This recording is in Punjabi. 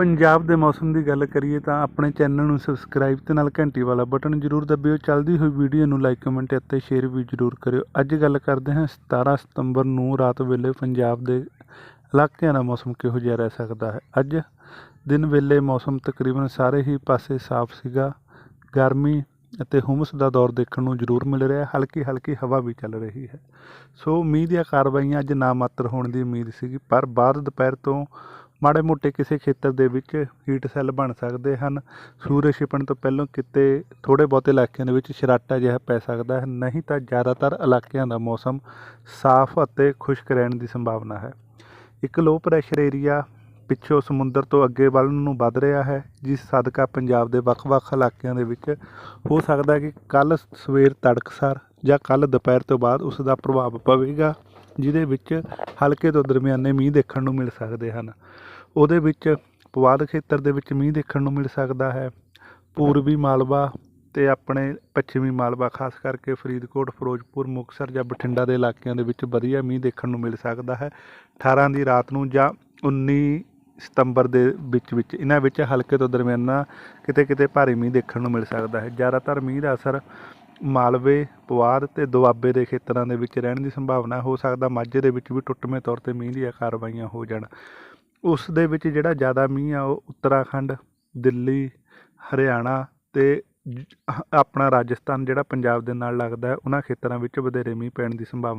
ਪੰਜਾਬ ਦੇ ਮੌਸਮ ਦੀ ਗੱਲ ਕਰੀਏ ਤਾਂ ਆਪਣੇ ਚੈਨਲ ਨੂੰ ਸਬਸਕ੍ਰਾਈਬ ਤੇ ਨਾਲ ਘੰਟੀ ਵਾਲਾ ਬਟਨ ਜ਼ਰੂਰ ਦਬਿਓ। ਚੱਲਦੀ ਹੋਈ ਵੀਡੀਓ ਨੂੰ ਲਾਈਕ ਕਮੈਂਟ ਅਤੇ ਸ਼ੇਅਰ ਵੀ ਜ਼ਰੂਰ ਕਰਿਓ। ਅੱਜ ਗੱਲ ਕਰਦੇ ਹਾਂ 17 ਸਤੰਬਰ ਨੂੰ ਰਾਤ ਵੇਲੇ ਪੰਜਾਬ ਦੇ ਇਲਾਕਿਆਂ ਦਾ ਮੌਸਮ ਕਿਹੋ ਜਿਹਾ ਰਹਿ ਸਕਦਾ ਹੈ? ਅੱਜ ਦਿਨ ਵੇਲੇ ਮੌਸਮ ਤਕਰੀਬਨ ਸਾਰੇ ਹੀ ਪਾਸੇ ਸਾਫ਼ ਸੀਗਾ। ਗਰਮੀ ਅਤੇ ਹੁਮਸ ਦਾ ਦੌਰ ਦੇਖਣ ਨੂੰ ਜ਼ਰੂਰ ਮਿਲ ਰਿਹਾ। ਹਲਕੀ ਹਲਕੀ ਹਵਾ ਵੀ ਚੱਲ ਰਹੀ ਹੈ। ਸੋ ਮੀਂਹ ਦੀਆਂ ਕਾਰਵਾਈਆਂ ਅੱਜ ਨਾ ਮਾਤਰ ਹੋਣ ਦੀ ਉਮੀਦ ਸੀਗੀ, ਪਰ ਬਾਅਦ ਦੁਪਹਿਰ ਤੋਂ ਮਾੜੇ ਮੋਟੇ ਕਿਸੇ ਖੇਤਰ ਦੇ ਵਿੱਚ ਹੀਟ ਸੈੱਲ ਬਣ ਸਕਦੇ ਹਨ। ਸੂਰਜ ਛਿਪਣ ਤੋਂ ਪਹਿਲਾਂ ਕਿਤੇ ਥੋੜੇ ਬਹੁਤੇ ਇਲਾਕਿਆਂ ਦੇ ਵਿੱਚ ਸ਼ਰਾਟਾ ਜਿਹਾ ਪੈ ਸਕਦਾ ਹੈ। ਨਹੀਂ ਤਾਂ ਜ਼ਿਆਦਾਤਰ ਇਲਾਕਿਆਂ ਦਾ ਮੌਸਮ ਸਾਫ਼ ਅਤੇ ਖੁਸ਼ਕ ਰਹਿਣ ਦੀ ਸੰਭਾਵਨਾ ਹੈ। ਇੱਕ ਲੋ ਪ੍ਰੈਸ਼ਰ ਏਰੀਆ ਪਿੱਛੋਂ ਸਮੁੰਦਰ ਤੋਂ ਅੱਗੇ ਵੱਲ ਨੂੰ ਵੱਧ ਰਿਹਾ ਹੈ, ਜਿਸ ਸਦਕਾ ਪੰਜਾਬ ਦੇ ਵੱਖ-ਵੱਖ ਇਲਾਕਿਆਂ ਦੇ ਵਿੱਚ ਹੋ ਸਕਦਾ ਹੈ ਕਿ ਕੱਲ ਸਵੇਰ ਤੜਕਸਾਰ ਜਾਂ ਕੱਲ ਦੁਪਹਿਰ ਤੋਂ ਬਾਅਦ ਉਸ ਦਾ ਪ੍ਰਭਾਵ ਪਵੇਗਾ। ਜਿਹਦੇ ਵਿੱਚ ਹਲਕੇ ਤੋਂ ਦਰਮਿਆਨੇ ਮੀਂਹ ਦੇਖਣ ਨੂੰ ਮਿਲ ਸਕਦੇ ਹਨ। ਉਹਦੇ ਵਿੱਚ ਪਵਾਦ ਖੇਤਰ ਦੇ ਵਿੱਚ ਮੀਂਹ ਦੇਖਣ ਨੂੰ ਮਿਲ ਸਕਦਾ ਹੈ। ਪੂਰਬੀ ਮਾਲਵਾ ਤੇ ਆਪਣੇ ਪੱਛਮੀ ਮਾਲਵਾ, ਖਾਸ ਕਰਕੇ ਫਰੀਦਕੋਟ, ਫਿਰੋਜ਼ਪੁਰ, ਮੁਕਤਸਰ ਜਾਂ ਬਠਿੰਡਾ ਦੇ ਇਲਾਕਿਆਂ ਦੇ ਵਿੱਚ ਵਧੀਆ ਮੀਂਹ ਦੇਖਣ ਨੂੰ ਮਿਲ ਸਕਦਾ ਹੈ। 18 ਦੀ ਰਾਤ ਨੂੰ ਜਾਂ 19 ਸਤੰਬਰ ਦੇ ਵਿੱਚ ਵਿੱਚ ਇਹਨਾਂ ਵਿੱਚ ਹਲਕੇ ਤੋਂ ਦਰਮਿਆਨਾ ਕਿਤੇ ਕਿਤੇ ਭਾਰੀ ਮੀਂਹ ਦੇਖਣ ਨੂੰ ਮਿਲ ਸਕਦਾ ਹੈ। ਜ਼ਿਆਦਾਤਰ ਮੀਂਹ ਦਾ ਅਸਰ ਮਾਲਵੇ ਪਵਾਦ ਤੇ ਦੁਆਬੇ ਦੇ ਖੇਤਰਾਂ ਦੇ ਵਿੱਚ ਰਹਿਣ ਦੀ ਸੰਭਾਵਨਾ ਹੋ ਸਕਦਾ। ਮਾਝੇ ਦੇ ਵਿੱਚ ਵੀ ਟੁੱਟਵੇਂ ਤੌਰ ਤੇ ਮੀਂਹ ਦੀਆਂ ਕਾਰਵਾਈਆਂ ਹੋ ਜਾਣ। ਉਸ ਦੇ ਵਿੱਚ ਜਿਹੜਾ ਜ਼ਿਆਦਾ ਮੀਂਹ ਆ, ਉਹ ਉੱਤਰਾਖੰਡ, ਦਿੱਲੀ, ਹਰਿਆਣਾ ਤੇ ਆਪਣਾ ਰਾਜਸਥਾਨ ਜਿਹੜਾ ਪੰਜਾਬ ਦੇ ਨਾਲ ਲੱਗਦਾ ਉਹਨਾਂ ਖੇਤਰਾਂ ਵਿੱਚ ਵਧੇਰੇ ਮੀਂਹ ਪੈਣ ਦੀ ਸੰਭਾਵਨਾ